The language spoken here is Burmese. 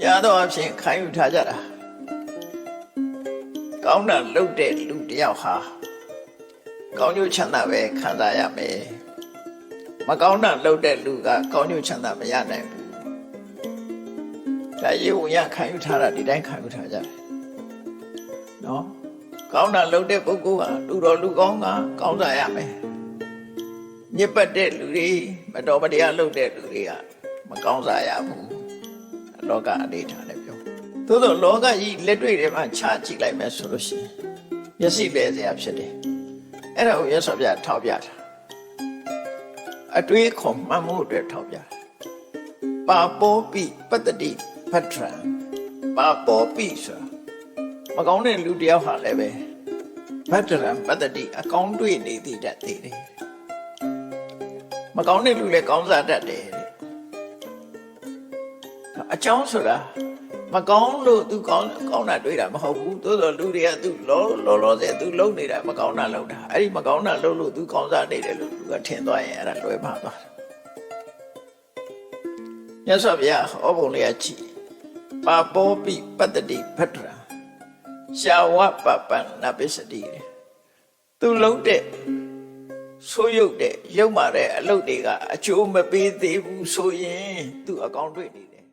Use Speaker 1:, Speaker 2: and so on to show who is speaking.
Speaker 1: များသောအားဖြင့်ခံယူထားကြတာကောင်းတာလုပ်တဲ့လူတစ်ယောက်ဟာကောင်းကျိုးချမ်းသာပဲခံစားရမယ်မကောင်းတာလုပ်တဲ့လူကကောင်းကျိုးချမ်းသာမရနိုင်ဘူးဒါရေဝင်ရခံယူထားတာဒီတိုင်းခံယူထားကြတယ်နော်ကောင်းတာလုပ်တဲ့ပုဂ္ဂိုလ်ဟာလူတော်လူကောင်းကကောင်းစားရမယ်ညစ်ပတ်တဲ့လူတွေမတော်မတရားလုပ်တဲ့လူတွေကမကောင်းစားရဘူး လောကအနေထားနဲ့ပြောသို့သောလောကကြီးလက်တွေ့တွေမှာခြားကြည့်လိုက်မယ်ဆိုလို့ရှိရင်မျက်စိလဲစရာဖြစ်တယ်အဲ့ဒါကိုရသော်ပြထောက်ပြတာအတွေးခေါ်မှတ်မှုအတွက်ထောက်ပြတာပါပောပိပတ္တတိပတ္ထံပါပောပိဆိုတာမကောင်းတဲ့လူတစ်ယောက်ဟာလည်းပဲပတ္တရံပတ္တတိအကောင်းတွေ့နေသေးတတ်သေးတယ်မကောင်းတဲ့လူလည်းကောင်းစားတတ်တယ်တဲ့ အကြောင်းဆိုတာမကောင်းလို့သူကောင်းကောင်းတာတွေးတာမဟုတ်ဘူးသို့တော်လူတွေကသူလောလောလောဆယ်သူလုံနေတာမကောင်းတာလုံတာအဲ့ဒီမကောင်းတာလုံလို့သူကောင်းစားနေတယ်လို့သူကထင်သွားရင်အဲ့ဒါလွဲပါသွားတယ်မြတ်စွာဘုရားဟောပုံလေးအကြည့်ပါပောပိပတ္တိဖတ္တရာရှာဝပပန္နပစ္စတိသူလုံးတဲ့ဆိုးရုပ်တဲ့ရုပ်မာတဲ့အလုပ်တွေကအကျိုးမပေးသေးဘူးဆိုရင်သူအကောင်တွေ့နေတယ်